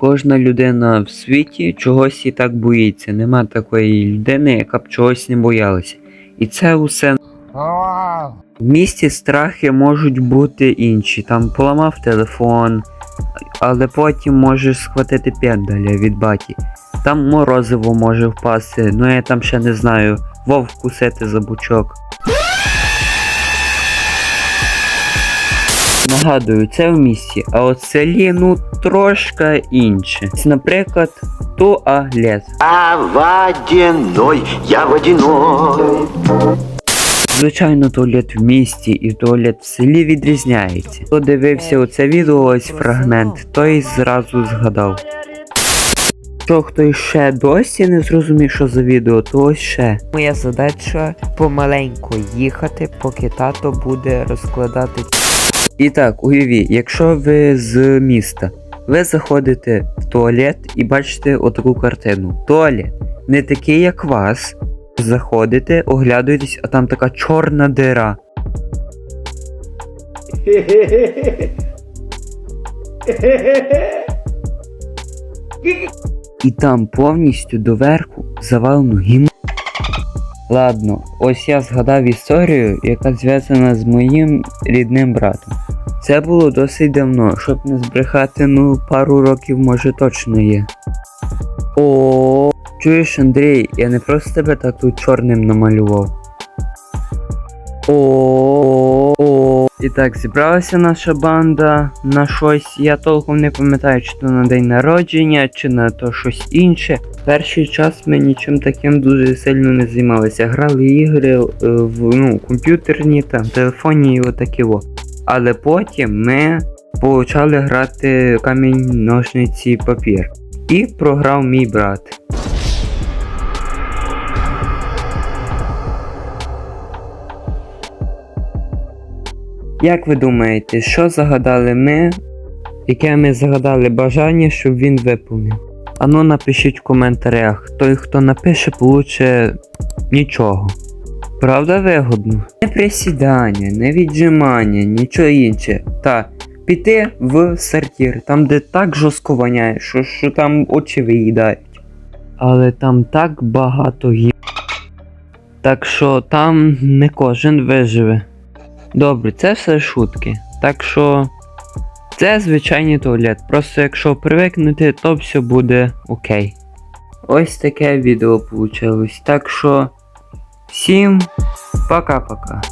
Кожна людина в світі чогось і так боїться. Нема такої людини, яка б чогось не боялася. І це усе в місті страхи можуть бути інші. Там поламав телефон, але потім можеш схватити пендаля від баті. Там морозиво може впасти, ну я там ще не знаю, вовк кусити за бучок. Нагадую, це в місті, а от селі ну трошки інше. Наприклад, туалет. А водяной, я водяной. Звичайно, туалет в місті і туалет в селі відрізняється. Хто дивився оце відео, ось фрагмент, той зразу згадав. Якщо хтось ще досі не зрозумів, що за відео, то ось ще. Моя задача помаленьку їхати, поки тато буде розкладати І так, уявіть, якщо ви з міста, ви заходите в туалет і бачите отаку картину. Туалет не такий, як вас. Заходите, оглядуєтесь, а там така чорна дира. І там повністю доверху завалено гімн. Ладно, ось я згадав історію, яка зв'язана з моїм рідним братом. Це було досить давно, щоб не збрехати, ну пару років може точно є. О, чуєш, Андрій, я не просто тебе так тут чорним намалював. О. І так, зібралася наша банда на щось. Я толком не пам'ятаю, чи то на день народження, чи на то щось інше. Перший час ми нічим таким дуже сильно не займалися. Грали ігри е, в ну, комп'ютерні, там, телефонні і отакі во. Але потім ми почали грати камінь, ножниці, папір. І програв мій брат. Як ви думаєте, що загадали ми? Яке ми загадали бажання, щоб він виповнив? Ану напишіть в коментарях. Той, хто напише, получе нічого. Правда вигодно? Не присідання, не віджимання, нічого інше. Та піти в сортир, там де так жорстко воняє, що, що там очі виїдають. Але там так багато гі. Так що там не кожен виживе. Добре, це все шутки. Так що це звичайний туалет. Просто якщо привикнути, то все буде окей. Ось таке відео вийшло. Так що всім пока-пока.